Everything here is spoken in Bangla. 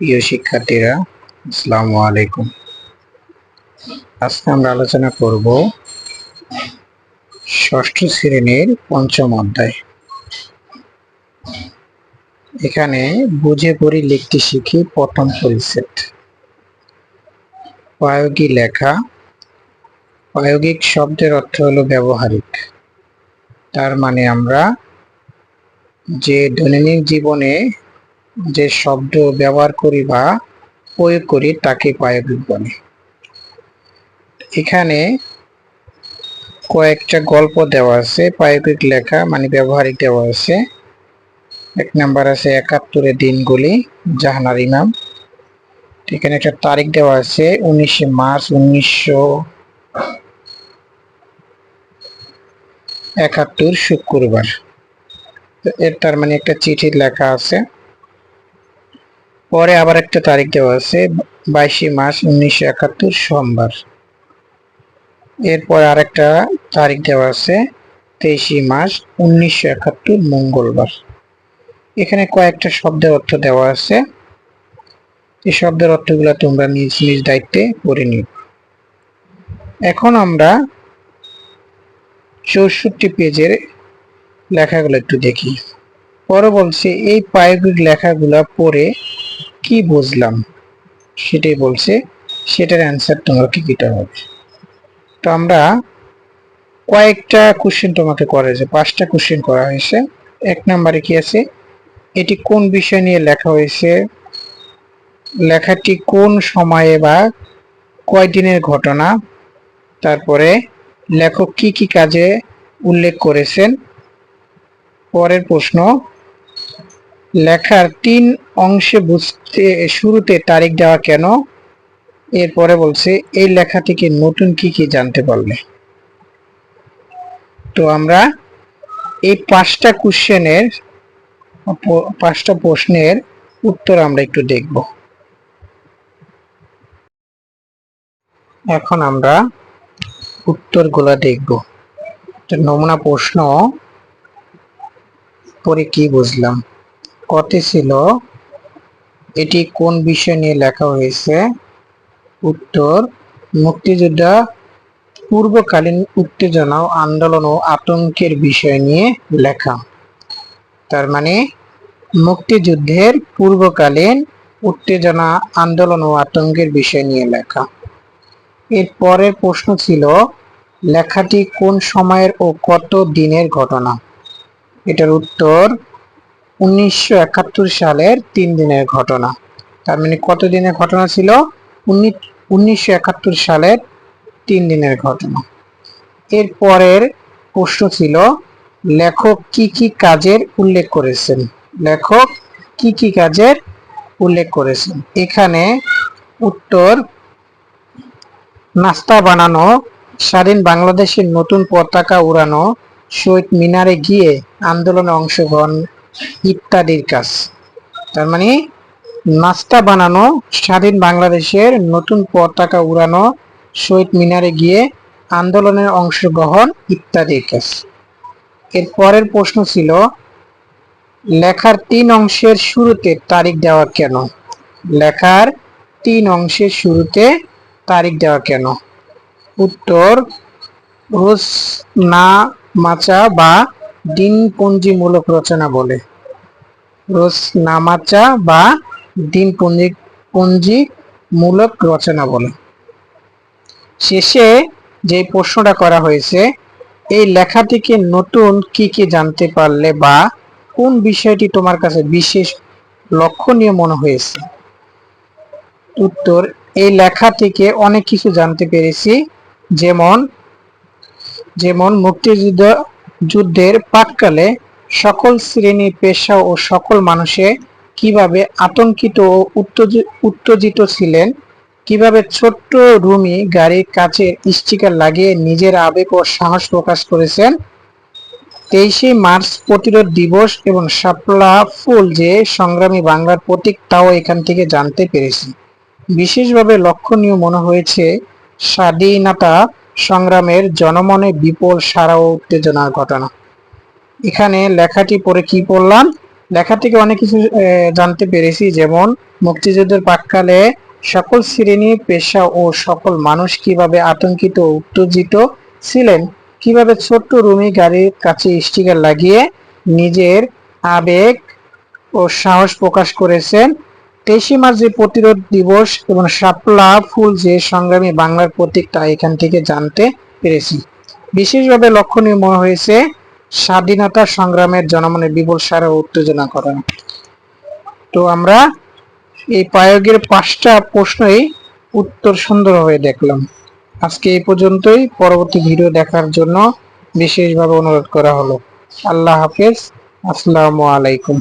প্রিয় শিক্ষার্থীরা, আসসালামু আলাইকুম। আজকে আমরা আলোচনা করব ষষ্ঠ শ্রেণির পঞ্চম অধ্যায়। এখানে বুঝে পড়ি লিখতে শিখি প্রথম পরিচ্ছেদ। প্রায়োগী লেখা। প্রায়োগিক শব্দের অর্থ হলো ব্যবহারিক। তার মানে আমরা যে দৈনন্দিন জীবনে যে শব্দ ব্যবহার করি বা প্রয়োগ করি, তাকে প্রায়োগিক বলে। এখানে কয়েকটা গল্প দেওয়া আছে, প্রায়োগিক লেখা মানে ব্যবহারিক দেওয়া আছে। এক নাম্বার আছে, একাত্তরের দিনগুলি, জাহানার ইমাম। এখানে একটা তারিখ দেওয়া আছে, উনিশে মার্চ উনিশশো একাত্তর শুক্রবার। এর তার মানে একটা চিঠি লেখা আছে। পরে আবার একটা তারিখ দেওয়া আছে, বাইশে মার্চ উনিশশো একাত্তর সোমবার। এরপর আরেকটা তারিখ দেওয়া আছে, তেইশে মার্চ উনিশশো একাত্তর মঙ্গলবার। এখানে কয়েকটা শব্দের অর্থ দেওয়া আছে। এই শব্দের অর্থগুলো তোমরা নিজ নিজ দায়িত্বে পড়ে নিও। এখন আমরা চৌষট্টি পেজের লেখাগুলো একটু দেখি। পরে বলছে, এই প্রায়োগিক লেখাগুলো পড়ে কি বুঝলাম? সেটাই বলছে, সেটার অ্যান্সার তোমার কি কিটা হবে। তো আমরা কয়েকটা কোশ্চেন তোমাকে করা হয়েছে পাঁচটা কোশ্চেন করা হয়েছে। এক নম্বরে কি আছে? এটি কোন বিষয় নিয়ে লেখা হয়েছে? লেখাটি কোন সময়ে বা কয়দিনের ঘটনা? তারপরে লেখক কি কি কাজে উল্লেখ করেছেন? পরের প্রশ্ন, লেখার তিন অংশে বুঝতে, শুরুতে তারিখ দেওয়া কেন? এরপরে বলছে, এই লেখা থেকে নতুন কি কি জানতে পারলে? তো আমরা এই পাঁচটা কোশ্চেনের, পাঁচটা প্রশ্নের উত্তর আমরা একটু দেখব। এখন আমরা উত্তরগুলো দেখব। নমুনা প্রশ্ন পরে কি বুঝলাম? কতে ছিল? এটি কোন বিষয় নিয়ে লেখা হয়েছে? উত্তর, মুক্তিযোদ্ধা পূর্বকালীন উত্তেজনা ও আন্দোলন ও আতঙ্কের বিষয় নিয়ে লেখা। তার মানে মুক্তিযুদ্ধের পূর্বকালীন উত্তেজনা, আন্দোলন ও আতঙ্কের বিষয় নিয়ে লেখা। এর পরের প্রশ্ন ছিল, লেখাটি কোন সময়ের ও কত দিনের ঘটনা? এটার উত্তর উনিশশো একাত্তর সালের তিন দিনের ঘটনা। তার মানে কত দিনের ঘটনা ছিল? উনিশশো একাত্তর সালের তিন দিনের ঘটনা। এর পরের প্রশ্ন ছিল, লেখক কি কি কাজের উল্লেখ করেছেন? লেখক কি কি কাজের উল্লেখ করেছেন? এখানে উত্তর, নাস্তা বানানো, স্বাধীন বাংলাদেশের নতুন পতাকা উড়ানো, শহীদ মিনারে গিয়ে আন্দোলনে অংশগ্রহণ ইত্যাদির কাজ। তার মানে নাস্তা বানানো, স্বাধীন বাংলাদেশের নতুন পতাকা উড়ানো, শহীদ মিনারে গিয়ে আন্দোলনের অংশগ্রহণ ইত্যাদির কাজ। এর পরের প্রশ্ন ছিল, লেখার তিন অংশের শুরুতে তারিখ দেওয়া কেন? লেখার তিন অংশের শুরুতে তারিখ দেওয়া কেন? উত্তর, রোজ না মাচা বা দিনপঞ্জিমূলক রচনা বলে। রোজ নামাচা বা দিন পঞ্জি, পঞ্জিমূলক রচনা বলে। শেষে যে প্রশ্নটা করা হয়েছে, এই লেখা থেকে নতুন কি কি জানতে পারলে বা কোন বিষয়টি তোমার কাছে বিশেষ লক্ষণীয় মনে হয়েছে? উত্তর, এই লেখা থেকে অনেক কিছু জানতে পেরেছি, যেমন যেমন মুক্তিযুদ্ধ যুদ্ধের পাককালে সকল শ্রেণি, পেশা ও সকল মানুষে কীভাবে আতঙ্কিত ও উত্তেজিত ছিলেন, কীভাবে ছোট্ট রুমি গাড়ির কাছে স্টিকার লাগিয়ে নিজের আবেগ ও সাহস প্রকাশ করেছেন, তেইশে মার্চ প্রতিরোধ দিবস এবং শাপলা ফুল যে সংগ্রামী বাংলার প্রতীক তাও এখান থেকে জানতে পেরেছি। বিশেষভাবে লক্ষণীয় মনে হয়েছে স্বাধীনতা সংগ্রামের জনমনে বিপুল সারা ও উত্তেজনার ঘটনা। এখানে লেখাটি পড়ে কি পড়লাম? লেখা থেকে অনেক কিছু জানতে পেরেছি, যেমন মুক্তিযুদ্ধের প্রাককালে সকল শ্রেণি, পেশা ও সকল মানুষ কীভাবে আতঙ্কিত, উত্তেজিত ছিলেন? কীভাবে ছোট্ট রুমি গাড়ির কাছে স্টিকার লাগিয়ে নিজের আবেগ ও সাহস প্রকাশ করেছেন? তেইশে মার্চ যে প্রতিরোধ দিবস এবং শাপলা ফুল যে সংগ্রামী বাংলার প্রতীক তা এখান থেকে জানতে পেরেছি। বিশেষভাবে লক্ষণীয় মনে হয়েছে স্বাধীনতা সংগ্রামের জনমনে বিপুল সারা উত্তেজনা করা। তো আমরা এই প্রয়োগের পাঁচটা প্রশ্নই উত্তর সুন্দর হয়ে দেখলাম। আজকে এই পর্যন্তই। পরবর্তী ভিডিও দেখার জন্য বিশেষভাবে অনুরোধ করা হলো। আল্লাহ হাফেজ। আসসালামু আলাইকুম।